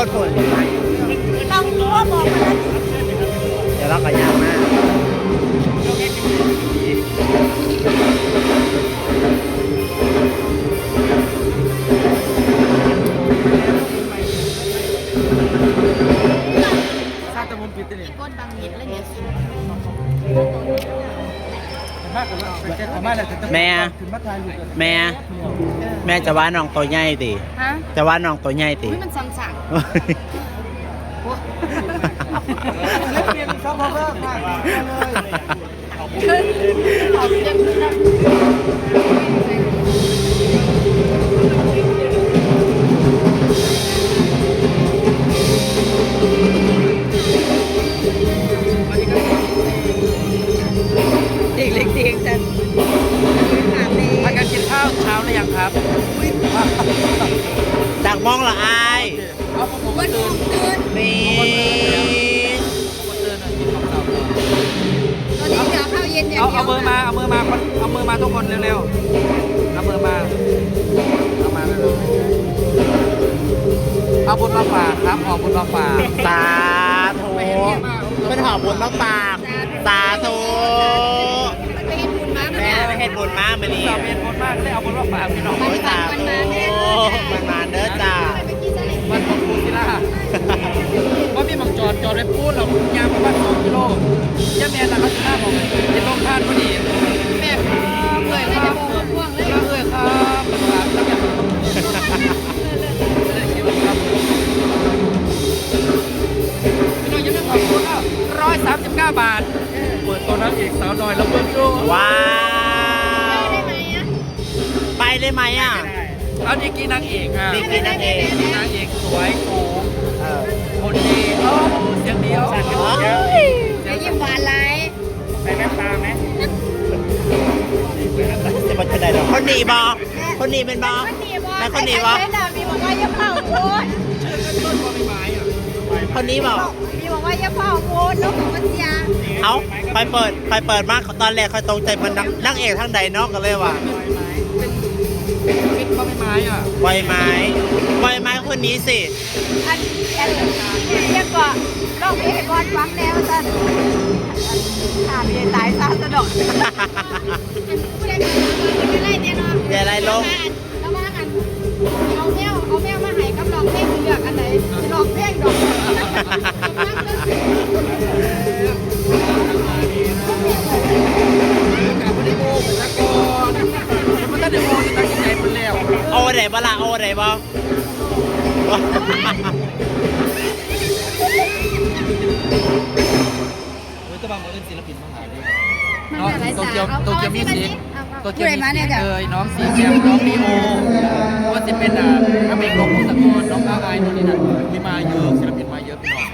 ยู แม่ แม่ แม่จะว่าน้องตัวใหญ่ติฮะจะว่าน้องตัวใหญ่ติอุ้ยมันสั่งสั่งเครับ จากมองละอายเอาผมผมก็วันตื่นี้นตื่นนี่ผมก็ตื่นกินข้าวเช้าตอนนี้เดี๋ยวข้าวเย็นอย่างเอาเดียวเอามือมาเอามือมาคนเอามือมาทุกคนเร็วๆเอามือมาเอามาเร็วๆเอาบุญมาฝากครับเอาบุญมาฝากสาธุเป็นหอมบุญมากปากสาธุมันไปเห็นบุญมาแม่ไม่เห็นบุญมากมานี่เราเป็นคนมากได้เอาบุญมา ฝากพี่น้อง ไปได้ไหมอะ เอาดีกีนางเอกอะดีกรีนางเอก นางเอกสวยสูงเออคนดีโอ้เสียงเดียวโอ้ยเดี๋ยวยิ้มหวานไรไปแม่ตาไหมจะมาจะได้หรอคนหนีบอคนหนีเป็นบอคนดีบ่แล้วคนดีวะใครๆด่ามีบอกว่าอย่าเผาโพดต้นบอใบไม้อะคนนี้บอกมีบอกว่าอย่าเผาโพดแล้วของมันเสียเอาไปเปิดไปเปิดมากตอนแรกคอยตรงใจมันนังนั่งเอกทางใดเนอกกันเลยว่ะ เป็นเป็นบอใบไม้อะไวไม้ไวไม้คนนี้สิอันอันเรียกก่อนลองเพลงให้ก่อนฟังแล้วจ้ะขาดเลยตายซะสะดอกผู้ใดเป็นอะไรเนี่ยเนาะอย่าไรลง บ้าเฮ้ยตะบังมาเล่นศิลปินมหาลัยมันน้องอะไรโตสาเกียวเอาโตเอาเกียวมิวสิสิกเอาโตเกียวมิวสิกเลยน้องสีแก้มน้องลีโอว่าจะเป็นอะถ้าเป็นของผู้สกลน้องอาไอนู่นนี่นั่นมีมาเยอะศิลปินมาเยอะพี่น้อง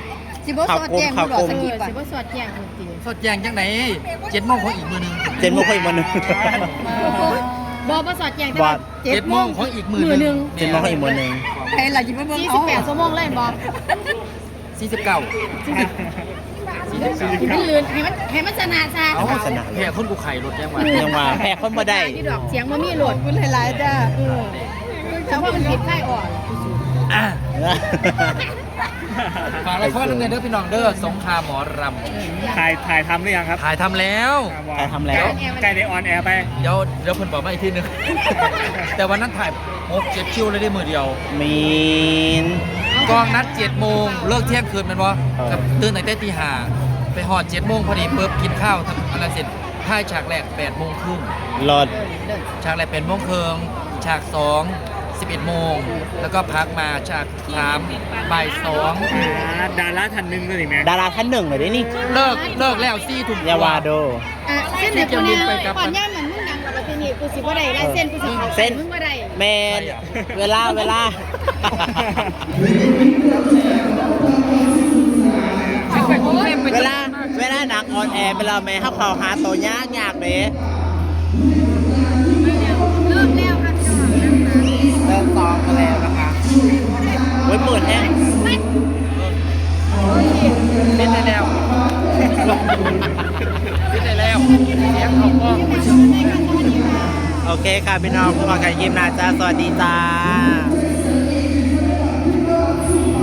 สิบ่สอดแจ้งผู้ดอกสเอกีอป่ะสิบ่สอดแจ้งจริงสดแจงจังไหนเจ็ดโมงของอีกมือหนึงเจนมุกอีกวันหนึง ๆบ่บ่สอดแจ้งแต่บอว่าดเจ็ดโมงของอีกมือหมือหนึ่นึงเจนมุกอีกวันหนึงใครล่ะยิบมาเบิ่งเอา48ชั่วโมงเลยบ่สี่สิบเก้าสิมันลื่นให้มันให้มันชนะซะเอาแค่คนกูไข่รถยังว่ายังว่าแพ้คนมาได้ที่ดอกเสียงบ่มีโหลดคุณหลายๆจ้าเออแต่ว่ามันผิดไข้อ่อนอะ ฝากละครดำเนินเด้อพี่น้องเด้อสงครามหมอรำถ่ายถ่ายทำหรือยังครับถ่ายทำแล้วใครทำแล้ว ใกล้ได้ออนแอร์ไป เดี๋ยวเดี๋ยวเพิ่นบอกมาอีกทีหนึง แต่วันนั้นถ่ายหกเจ็ดคิวเลยได้มือเดียว มีน กองนัดเจ็ดโมงเลิกเที่ยงคืนแมันวะเออกับตื่นตั้งแต่ตีห้าไปหอดเจ็ดโมงพอดีปุ๊บกินข้าวทำอะไรเสร็จถ่ายฉากแรกแปดโมงครึ่งรถฉากแรกเป็นโมงครึ่งฉากสอง สิบเอ็ดโมง แล้วก็พักมาฉากสามบ่ายสองดาราท่านหนึ่งเลยแม่ดาราท่านหนึ่งเลยดินี่เลิกเลิกแล้วซี่ถุงยาวาโด อะเส้นเดี๋ยวกูเนี่ยก่อนย่าเหมือนมึงดังกว่าประเทศนี้กูสิบ่ได้ลายเส้นกูสิเอาเส้นมึงบ่ได้แมนเวลาเวลา เวลาเวลาหนังออนแอร์เวลาแม่เขาเขาหาตัวยากยากเลย ซ้อมมาแล้วนะคะไว้เปิดแห้งเล่นได้แล้วเล่นได้แล้วเสียงเขาก็โอเคค่ะพี่น้องพบกันยิ้มหนาจ้าสวัสดีจ้า